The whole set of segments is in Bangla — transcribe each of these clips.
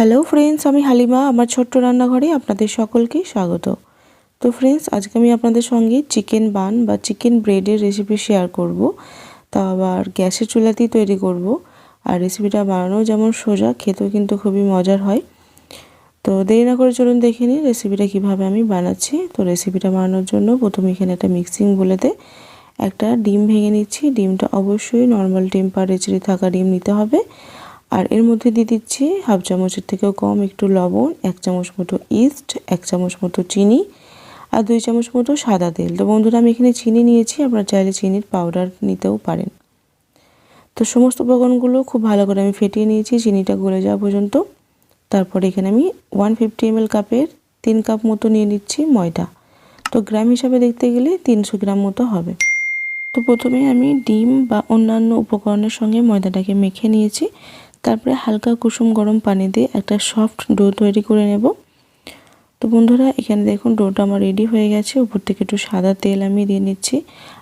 হ্যালো ফ্রেন্ডস আমি হালিমা, আমার ছোট্ট রান্নাঘরে আপনাদের সকলকে স্বাগত। তো ফ্রেন্ডস আজকে আমি আপনাদের সঙ্গে চিকেন বান বা চিকেন ব্রেডের রেসিপি শেয়ার করব। তা আবার গ্যাসের চুলাতেই তৈরি করব। আর রেসিপিটা বানানো যেমন সোজা, খেতেও কিন্তু খুবই মজার হয়। তো দেরি না করে চলুন দেখে নিই রেসিপিটা কীভাবে আমি বানাচ্ছি। তো রেসিপিটা বানানোর জন্য প্রথমে এখানে একটা মিক্সিং বলেতে একটা ডিম ভেঙে নিচ্ছি। ডিমটা অবশ্যই নর্মাল টেম্পারেচারে থাকা ডিম নিতে হবে। আর এর মধ্যে দিয়ে দিচ্ছি হাফ চামচের থেকেও কম একটু লবণ, এক চামচ মতো ইস্ট, এক চামচ মতো চিনি আর দুই চামচ মতো সাদা তেল। তো বন্ধুরা, আমি এখানে চিনি নিয়েছি, আপনারা চাইলে চিনির পাউডার নিতেও পারেন। তো সমস্ত উপকরণগুলো খুব ভালো করে আমি ফেটিয়ে নিয়েছি, চিনিটা গলে যাওয়া পর্যন্ত। তারপরে এখানে আমি ওয়ান ফিফটি এম কাপের তিন কাপ মতো নিয়ে নিচ্ছি ময়দা। তো গ্রাম হিসাবে দেখতে গেলে তিনশো গ্রাম মতো হবে। তো প্রথমে আমি ডিম বা অন্যান্য উপকরণের সঙ্গে ময়দাটাকে মেখে নিয়েছি। তারপরে হালকা কুসুম গরম পানি দিয়ে একটা সফট ডো তৈরি করে নেব। তো বন্ধুরা, এখানে দেখুন ডোটা আমার রেডি হয়ে গেছে। উপর থেকে একটু সাদা তেল আমি দিয়ে নিচ্ছি।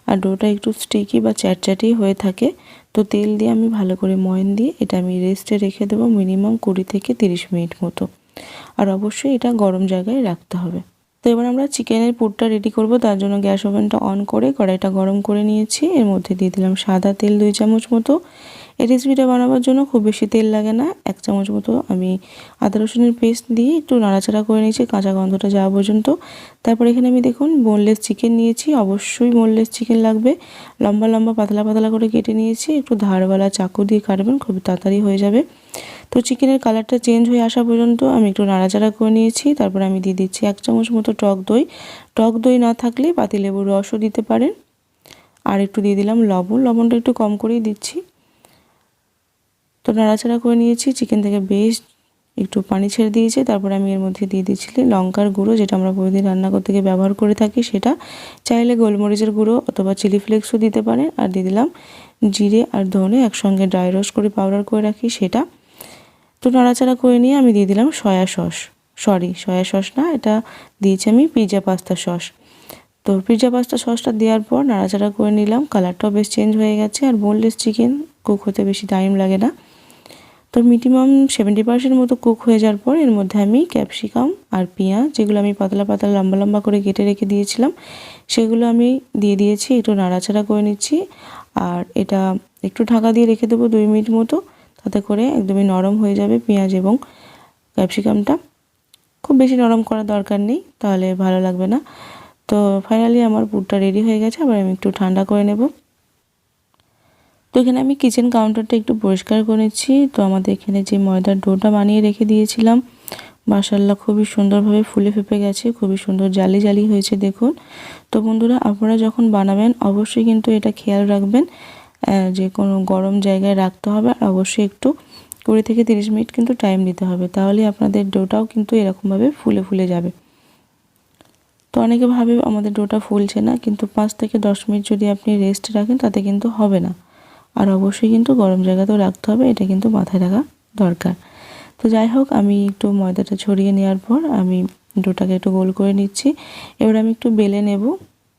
আর ডোটা একটু স্টিকি বা চ্যাটচ্যাটি হয়ে থাকে। তো তেল দিয়ে আমি ভালো করে ময়ন দিয়ে এটা আমি রেস্টে রেখে দেবো মিনিমাম কুড়ি থেকে তিরিশ মিনিট মতো। আর অবশ্যই এটা গরম জায়গায় রাখতে হবে। এবার আমরা চিকেনের পুরটা রেডি করব। তার জন্য গ্যাস ওভেনটা অন করে কড়াইটা গরম করে নিয়েছি। এর মধ্যে দিয়ে দিলাম সাদা তেল দুই চামচ মতো। এই রেসিপিটা বানাবার জন্য খুব বেশি তেল লাগে না। এক চামচ মতো আমি আদা রসুনের পেস্ট দিয়ে একটু নাড়াচাড়া করে নিয়েছি, কাঁচা গন্ধটা যাওয়া পর্যন্ত। তারপর এখানে আমি দেখুন বোনলেস চিকেন নিয়েছি। অবশ্যই বোনলেস চিকেন লাগবে। লম্বা লম্বা পাতলা পাতলা করে কেটে নিয়েছি। একটু ধারওয়ালা চাকু দিয়ে কাটবেন, খুব তাড়াতাড়ি হয়ে যাবে। তো চিকেনের কালারটা চেঞ্জ হয়ে আসা পর্যন্ত আমি একটু নাড়াচাড়া করে নিয়েছি। তারপর আমি দিয়ে দিচ্ছি এক চামচ মতো টক দই। টক দই না থাকলে পাতিলেবুর রসও দিতে পারেন। আর একটু দিয়ে দিলাম লবণ। লবণটা একটু কম করেই দিচ্ছি। তো নাড়াচাড়া করে নিয়েছি। চিকেন থেকে বেশ একটু পানি ছেড়ে দিয়েছে। তারপরে আমি এর মধ্যে দিয়ে দিচ্ছি লঙ্কার গুঁড়ো, যেটা আমরা প্রতিদিন রান্না করতে গিয়ে ব্যবহার করে থাকি সেটা। চাইলে গোলমরিচের গুঁড়ো অথবা চিলি ফ্লেক্সও দিতে পারেন। আর দিয়ে দিলাম জিরে আর ধনে একসঙ্গে ড্রাই রোস্ট করে পাউডার করে রাখি সেটা। তো নাড়াচাড়া করে নিয়ে আমি দিয়ে দিলাম soya sauce. Sorry soya sauce না, এটা দিয়েছি আমি পিৎজা পাস্তা সস। তো পিৎজা পাস্তা সসটা দেওয়ার পর নাড়াচাড়া করে নিলাম, কালারটাও বেশ চেঞ্জ হয়ে গেছে আর বোনলেস চিকেন কুক হতে বেশি টাইম লাগে না। তো মিনিমাম সেভেন্টি পার্সেন্ট মতো কুক হয়ে যাওয়ার পর এর মধ্যে আমি ক্যাপসিকাম আর পেঁয়াজ, যেগুলো আমি পাতলা পাতলা লম্বা লম্বা করে কেটে রেখে দিয়েছিলাম, সেগুলো আমি দিয়ে দিয়েছি, একটু নাড়াচাড়া করে নিচ্ছি। আর এটা একটু ঢাকা দিয়ে রেখে দেবো দুই মিনিট মতো। তাতে করে একদমই নরম হয়ে যাবে পেঁয়াজ এবং ক্যাপসিকামটা। খুব বেশি নরম করার দরকার নেই, তাহলে ভালো লাগবে না। তো ফাইনালি আমার পুরটা রেডি হয়ে গেছে আবার আমি একটু ঠান্ডা করে নেব। তো এখানে আমি কিচেন কাউন্টারটা একটু পরিষ্কার করেছি তো আমাদের এখানে যে ময়দার ডোটা বানিয়ে রেখে দিয়েছিলাম মাসাল্লাহ খুবই সুন্দরভাবে ফুলে ফেপে গেছে, খুবই সুন্দর জালি জালি হয়েছে দেখুন। তো বন্ধুরা, আপনারা যখন বানাবেন, অবশ্যই কিন্তু এটা খেয়াল রাখবেন। যে কোনো গরম জায়গায় রাখতে হবে আর অবশ্যই একটু কুড়ি থেকে তিরিশ মিনিট কিন্তু টাইম দিতে হবে। তাহলে আপনাদের ডোটাও কিন্তু এরকমভাবে ফুলে ফুলে যাবে। তো অনেকে ভাবে আমাদের ডোটা ফুলছে না, কিন্তু পাঁচ থেকে দশ মিনিট যদি আপনি রেস্ট রাখেন তাতে কিন্তু হবে না। আর অবশ্যই কিন্তু গরম জায়গাতেও রাখতে হবে, এটা কিন্তু মাথায় রাখা দরকার। তো যাই হোক, আমি একটু ময়দাটা ছড়িয়ে নেওয়ার পর আমি ডোটাকে একটু গোল করে নিচ্ছি। এবার আমি একটু বেলে নেব,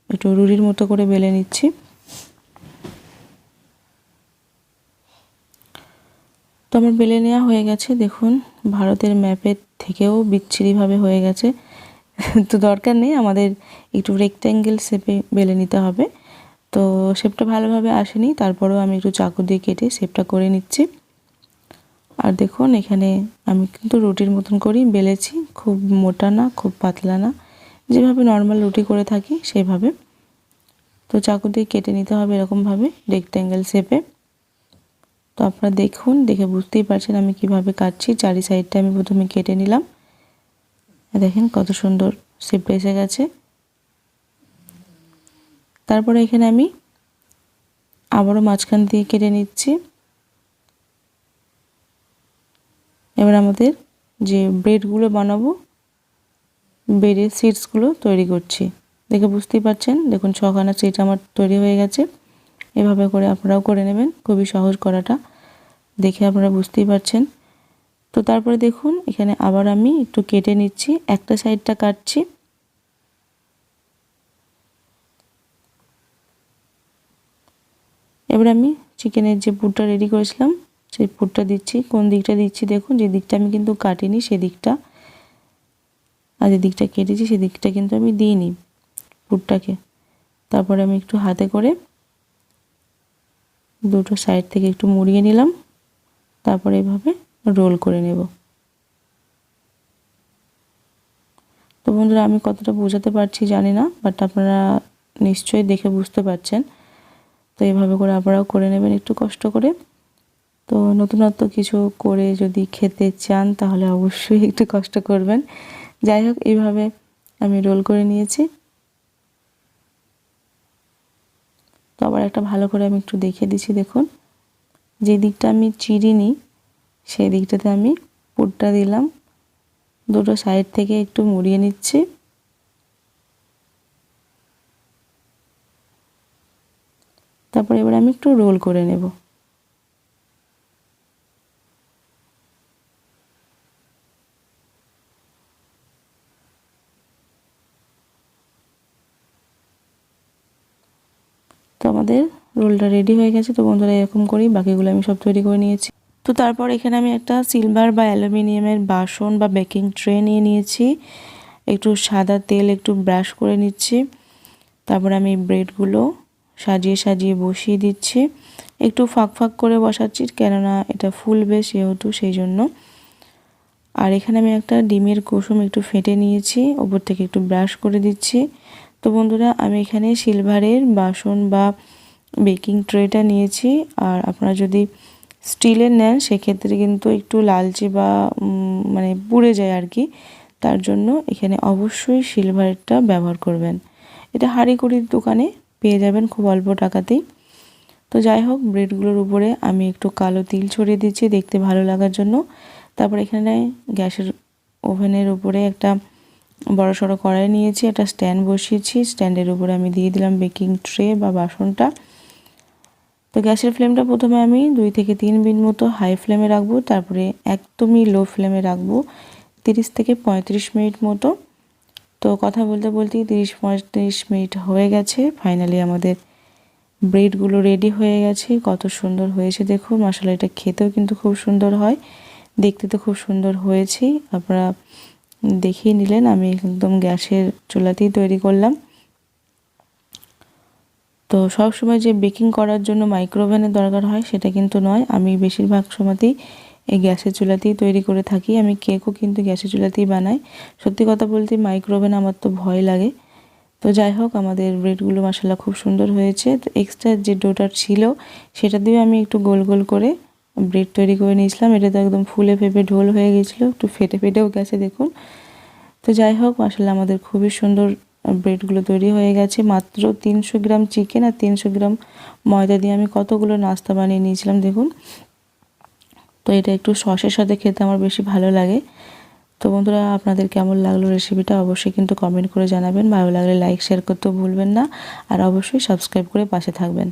একটু রুটির মতো করে বেলে নিচ্ছি। তো আমার বেলে নেওয়া হয়ে গেছে, দেখুন। ভারতের ম্যাপের থেকেও বিচ্ছিরিভাবে হয়ে গেছে। তো দরকার নেই, আমাদের একটু রেক্ট্যাঙ্গেল শেপে বেলে নিতে হবে। তো শেপটা ভালোভাবে আসেনি, তারপরেও আমি একটু চাকু দিয়ে কেটে শেপটা করে নিচ্ছি। আর দেখুন, এখানে আমি কিন্তু রুটির মতন করেই বেলেছি, খুব মোটা না, খুব পাতলা না। যেভাবে নর্মাল রুটি করে থাকি, সেভাবে। তো চাকু দিয়ে কেটে নিতে হবে এরকমভাবে রেক্ট্যাঙ্গেল শেপে তো আপনারা দেখুন, দেখে বুঝতেই পারছেন আমি কীভাবে কাটছি। চারি সাইডটা আমি প্রথমে কেটে নিলাম। দেখেন কত সুন্দর শেপটা এসে গেছে। তারপরে এখানে আমি আবারও মাঝখান দিয়ে কেটে নিচ্ছি। এবার আমাদের যে ব্রেডগুলো বানাবো ব্রেডের সিটসগুলো তৈরি করছি। দেখে বুঝতেই পারছেন, দেখুন ছখানা সিট আমার তৈরি হয়ে গেছে। এভাবে করে আপনারাও করে নেবেন, খুবই সহজ করাটা। দেখে আপনারা বুঝতেই পারছেন। তো তারপরে দেখুন, এখানে আবার আমি একটু কেটে নিচ্ছি। একটা সাইডটা কাটছি। এবার আমি চিকেনের যে পুরটা রেডি করেছিলাম, সেই পুরটা দিচ্ছি। কোন দিকটা দিচ্ছি দেখুন, যে দিকটা আমি কিন্তু কাটিনি সেদিকটা আর যে দিকটা কেটেছি সেদিকটা কিন্তু আমি দিইনি পুরটাকে। তারপরে আমি একটু হাতে করে দুটো সাইড থেকে একটু মুড়িয়ে নিলাম। তারপরে এভাবে রোল করে নেব। তো বন্ধুরা, আমি কতটা বোঝাতে পারছি জানি না বাট আপনারা নিশ্চয়ই দেখে বুঝতে পারছেন। তো এভাবে করে আপনারাও করে নেবেন একটু কষ্ট করে। তো নতুনত্ব কিছু করে যদি খেতে চান, তাহলে অবশ্যই একটু কষ্ট করবেন। যাই হোক এইভাবে আমি রোল করে নিয়েছি। তো আবার একটা ভালো করে আমি একটু দেখিয়ে দিচ্ছি, দেখুন। যে দিকটা আমি চিরিনি, সেই দিকটাতে আমি পুরটা দিলাম। দুটো সাইড থেকে একটু মুড়িয়ে নিচ্ছি। তারপর এবার আমি একটু রোল করে নেব। তো আমাদের রোলটা রেডি হয়ে গেছে, তো বন্ধুরা এরকম করেই বাকিগুলো আমি সব তৈরি করে নিয়েছি। তো তারপর এখানে আমি একটা সিলভার বা অ্যালুমিনিয়ামের বাসন বা বেকিং ট্রে নিয়ে নিয়েছি। একটু সাদা তেল একটু ব্রাশ করে নিচ্ছি। তারপর আমি ব্রেডগুলো সাজিয়ে সাজিয়ে বসিয়ে দিচ্ছি। একটু ফাঁক ফাঁক করে বসাচ্ছি, কেননা এটা ফুলবে সেহেতু, সেই জন্য। আর এখানে আমি একটা ডিমের কুসুম একটু ফেটে নিয়েছি, ওপর থেকে একটু ব্রাশ করে দিচ্ছি। তো বন্ধুরা, আমি এখানে সিলভারের বাসন বা বেকিং ট্রেটা নিয়েছি। আর আপনারা যদি স্টিলের নেন, সেক্ষেত্রে কিন্তু একটু লালচে বা মানে পুড়ে যায় আর কি। তার জন্য এখানে অবশ্যই সিলভারটা ব্যবহার করবেন। এটা হাঁড়িকুড়ির দোকানে পেয়ে যাবেন খুব অল্প টাকাতেই। তো যাই হোক, ব্রেডগুলোর উপরে আমি একটু কালো তিল ছড়িয়ে দিচ্ছি দেখতে ভালো লাগার জন্য। তারপর এখানে গ্যাসের ওভেনের উপরে একটা বড় সড়ো কড়াই নিয়েছি, একটা স্ট্যান্ড বসিয়েছি। স্ট্যান্ডের উপরে আমি দিয়ে দিলাম বেকিং ট্রে বা বাসনটা। তো গ্যাসের ফ্লেমটা প্রথমে আমি দুই থেকে তিন মিনিট মতো হাই ফ্লেমে রাখব, তারপরে একদমই লো ফ্লেমে রাখব তিরিশ থেকে পঁয়ত্রিশ মিনিট মতো। তো কথা বলতে বলতেই তিরিশ পঁয়ত্রিশ মিনিট হয়ে গেছে ফাইনালি আমাদের ব্রেডগুলো রেডি হয়ে গেছে। কত সুন্দর হয়েছে দেখুন মশলা এটা খেতেও কিন্তু খুব সুন্দর হয়, দেখতে তো খুব সুন্দর হয়েছে। আপনারা দেখিয়ে নিলেন, আমি একদম গ্যাসের চুলাতেই তৈরি করলাম। তো সব সময় যে বেকিং করার জন্য মাইক্রোওভেনের দরকার হয়, সেটা কিন্তু নয়। আমি বেশিরভাগ সময়তেই এই গ্যাসের চুলাতেই তৈরি করে থাকি। আমি কেকও কিন্তু গ্যাসের চুলাতেই বানাই। সত্যি কথা বলতে মাইক্রোওভেন আমার তো ভয় লাগে। তো যাই হোক, আমাদের ব্রেডগুলো মশলা খুব সুন্দর হয়েছে। তো এক্সট্রা যে ডোটার ছিল, সেটা দিয়ে আমি একটু গোল গোল করে ব্রেড তৈরি করে নিয়েছিলাম। এটা তো একদম ফুলে ফেপে ঢোল হয়ে গেছিল। একটু ফেটে ফেটেও গেছে, দেখুন। তো যাই হোক মশলা আমাদের খুবই সুন্দর ব্রেডগুলো তৈরি হয়ে গেছে। মাত্র তিনশো গ্রাম চিকেন আর তিনশো গ্রাম ময়দা দিয়ে আমি কতগুলো নাস্তা বানিয়ে নিয়েছিলাম দেখুন। তো এটা একটু সসের সাথে খেতে আমার বেশি ভালো লাগে। তো বন্ধুরা, আপনাদের কেমন লাগল রেসিপিটা অবশ্যই কিন্তু কমেন্ট করে জানাবেন। ভালো লাগলে লাইক শেয়ার করতেও ভুলবেন না। আর অবশ্যই সাবস্ক্রাইব করে পাশে থাকবেন।